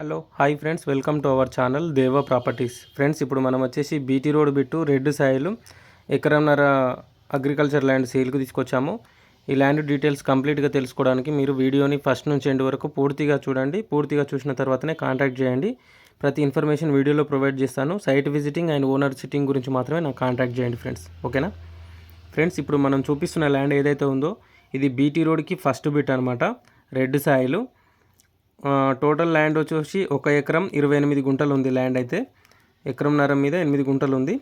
Hello hi friends welcome to our channel Deva properties. Friends ఇప్పుడు మనం వచ్చేసి BT road bit red Sailu ఎకరంన్నర agriculture land సేల్కి తీసుకొచ్చాము. ఈ ల్యాండ్ డీటెయిల్స్ కంప్లీట్గా తెలుసుకోవడానికి మీరు వీడియోని ఫస్ట్ నుంచి ఎండ్ వరకు పూర్తిగా చూడండి. పూర్తిగా చూసిన తర్వాతనే కాంటాక్ట్ చేయండి. ప్రతి ఇన్ఫర్మేషన్ వీడియోలో ప్రొవైడ్ చేస్తాను. Site visiting and owner sitting గురించి మాత్రమే నాకు కాంటాక్ట్ చేయండి ఫ్రెండ్స్. ఓకేనా? ఫ్రెండ్స్ ఇప్పుడు మనం చూపిస్తున్న ల్యాండ్ ఏదైతే ఉందో ఇది బీటీ రోడ్కి ఫస్ట్ బిట్ అనమాట రెడ్ సాయిలు. టోటల్ ల్యాండ్ వచ్చేసి ఒక ఎకరం ఇరవై ఎనిమిది గుంటలు ఉంది ల్యాండ్ అయితే. ఎకరంన్నర మీద ఎనిమిది గుంటలు ఉంది.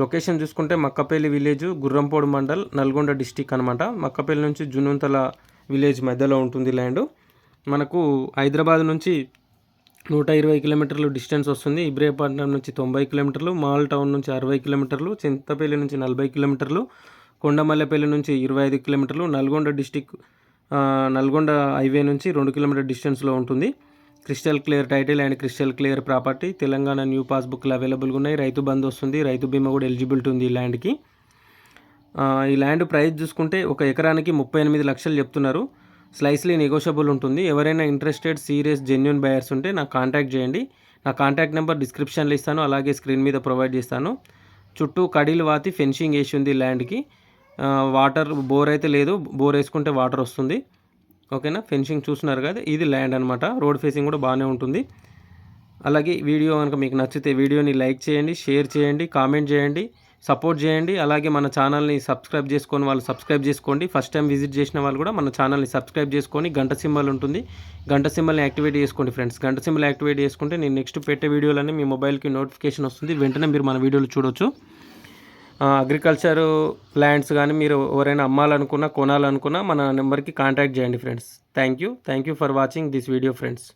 లొకేషన్ చూసుకుంటే మక్కపల్లి విలేజ్ గుర్రంపోడు మండల్ నల్గొండ డిస్టిక్ అనమాట మక్కపల్లి నుంచి జునుంతల విలేజ్ మధ్యలో ఉంటుంది ల్యాండ్ మనకు హైదరాబాద్ నుంచి నూట ఇరవై కిలోమీటర్లు డిస్టెన్స్ వస్తుంది. ఇబ్రేపట్నం నుంచి తొంభై కిలోమీటర్లు మాల్ టౌన్ నుంచి అరవై కిలోమీటర్లు చింతపల్లి నుంచి నలభై కిలోమీటర్లు కొండమల్లెపల్లి నుంచి ఇరవై ఐదు కిలోమీటర్లు నల్గొండ డిస్టిక్ నల్గొండ హైవే నుంచి రెండు కిలోమీటర్ డిస్టెన్స్లో ఉంటుంది. Crystal clear title and crystal clear property. Telangana new పాస్బుక్లు అవైలబుల్గా ఉన్నాయి. రైతు బంధు వస్తుంది. రైతు బీమా కూడా ఎలిజిబిలిటీ ఉంది ఈ ల్యాండ్కి. ఈ ల్యాండ్ ప్రైస్ చూసుకుంటే ఒక ఎకరానికి ముప్పై ఎనిమిది లక్షలు చెప్తున్నారు. స్లైస్లీ నెగోషియబుల్ ఉంటుంది. ఎవరైనా ఇంట్రెస్టెడ్ సీరియస్ జెన్యున్ బయర్స్ ఉంటే నాకు కాంటాక్ట్ చేయండి. నా కాంటాక్ట్ నెంబర్ డిస్క్రిప్షన్లో ఇస్తాను. అలాగే స్క్రీన్ మీద ప్రొవైడ్ చేస్తాను. చుట్టూ కడీలు వాతి ఫెన్సింగ్ వేసి ఉంది ల్యాండ్కి. వాటర్ బోర్ అయితే లేదు బోర్ వేసుకుంటే వాటర్ వస్తుంది. ఓకేనా? ఫెన్సింగ్ చూస్తున్నారు కదా ఇది ల్యాండ్ అనమాట రోడ్ ఫేసింగ్ కూడా బాగానే ఉంటుంది. అలాగే వీడియో కనుక మీకు నచ్చితే వీడియోని లైక్ చేయండి షేర్ చేయండి కామెంట్ చేయండి సపోర్ట్ చేయండి. అలాగే మన ఛానల్ని సబ్స్క్రైబ్ చేసుకొని వాళ్ళు సబ్స్క్రైబ్ చేసుకోండి. ఫస్ట్ టైం విజిట్ చేసిన వాళ్ళు కూడా మన ఛానల్ని సబ్స్క్రైబ్ చేసుకొని గంట సింబల్ ఉంటుంది. గంట సింబల్ని యాక్టివేట్ చేసుకోండి ఫ్రెండ్స్. గంట సింబల్ యాక్టివేట్ చేసుకుంటే నేను నెక్స్ట్ పెట్టే వీడియోలన్నీ మీ మొబైల్కి నోటిఫికేషన్ వస్తుంది. వెంటనే మీరు మన వీడియోలు చూడొచ్చు. అగ్రికల్చర్ ల్యాండ్స్ కానీ మీరు ఎవరైనా అమ్మాలనుకున్నా కొనాలనుకున్నా మన నెంబర్కి కాంటాక్ట్ చేయండి friends thank you thank you for watching this video friends